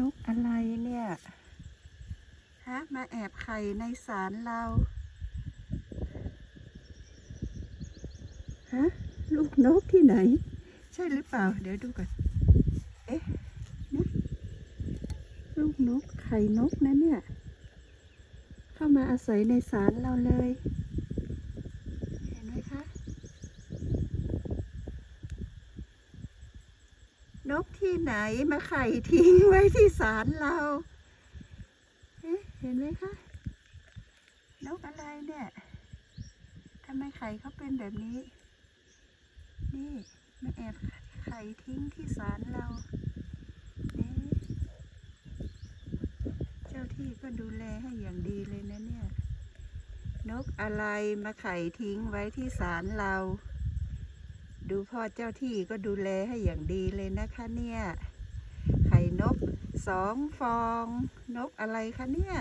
นกอะไรเนี่ยฮะมาแอบไข่ในศาลเราฮะลูกนกที่ไหน ใช่หรือเปล่า เดี๋ยวดูก่อนเอ๊ะนะลูกนกไข่นกนะเนี่ย เข้ามาอาศัยในศาลเราเลย เห็นไหมคะ นกที่ไหนมาไข่ทิ้งไว้ที่ศาลเราเอ๊ะเห็นไหมคะ นกอะไรเนี่ยทำไมไข่เขาเป็นแบบนี้ นี่มาแอบไข่ทิ้งที่ศาลเราเเจ้าที่ก็ดูแลให้อย่างดีเลยนะเนี่ย นกอะไรมาไข่ทิ้งไว้ที่ศาลเรา ดูพ่อเจ้าที่ก็ดูแลให้อย่างดีเลยนะคะเนี่ย ไข่นกสองฟอง นกอะไรคะเนี่ย